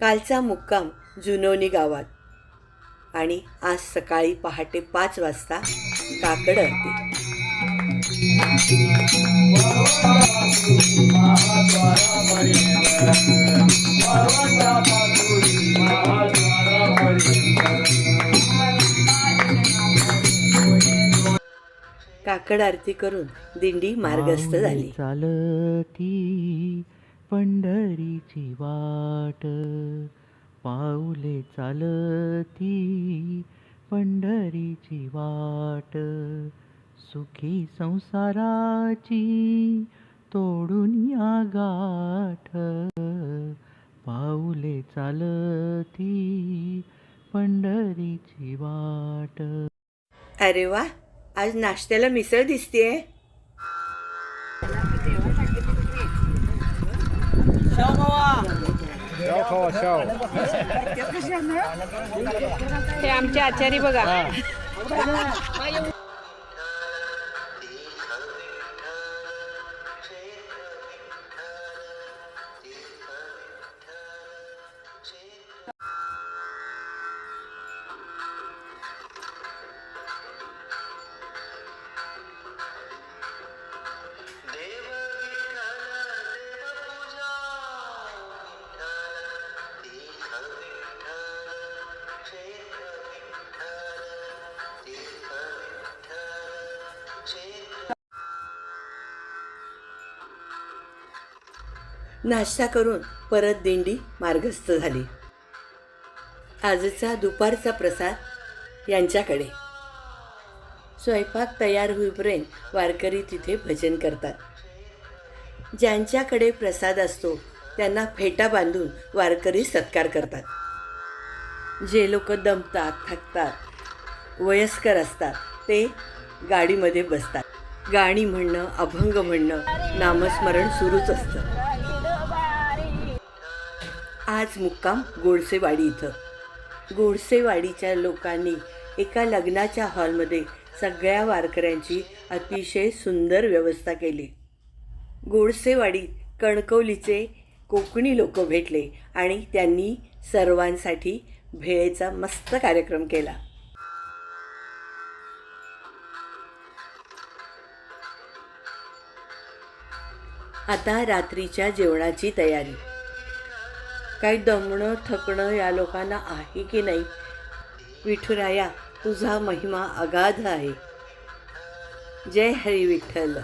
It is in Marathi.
कालचा मुक्काम जुनोनी गावात. आणि आज सकाळी पहाटे पाच वाजता काकड आरती काकड आरती करून दिंडी मार्गस्थ झाली. चालती पंढरीची वाट. पाऊले चालती पंढरीची वाट. सुखी संसाराची तोडून या गाठ. पाऊले चालती पंढरीची वाट. अरे वा आज नाश्त्याला मिसळ दिसतेय. हे आमचे आचारी बघा. नाश्ता करून परत दिंडी मार्गस्थ झाली. आजचा दुपारचा प्रसाद यांच्याकडे. स्वयंपाक तयार होईपर्यंत वारकरी तिथे भजन करतात. ज्यांच्याकडे प्रसाद असतो त्यांना फेटा बांधून वारकरी सत्कार करतात. जे लोक दमतात थकतात वयस्कर असतात ते गाडीमध्ये बसतात. गाणी म्हणणं अभंग म्हणणं नामस्मरण सुरूच असतं. आज मुक्काम गोडसेवाडी इथं. गोडसेवाडीच्या लोकांनी एका लग्नाच्या हॉलमध्ये सगळ्या वारकऱ्यांची अतिशय सुंदर व्यवस्था केली. गोडसेवाडीत कणकवलीचे कोकणी लोक भेटले आणि त्यांनी सर्वांसाठी भेळेचा मस्त कार्यक्रम केला. आता रात्रीच्या जेवणाची तयारी. काही दमणं थकणं या लोकांना आहे की नाही? विठुराया तुझा महिमा अगाध आहे. जय हरी विठ्ठल.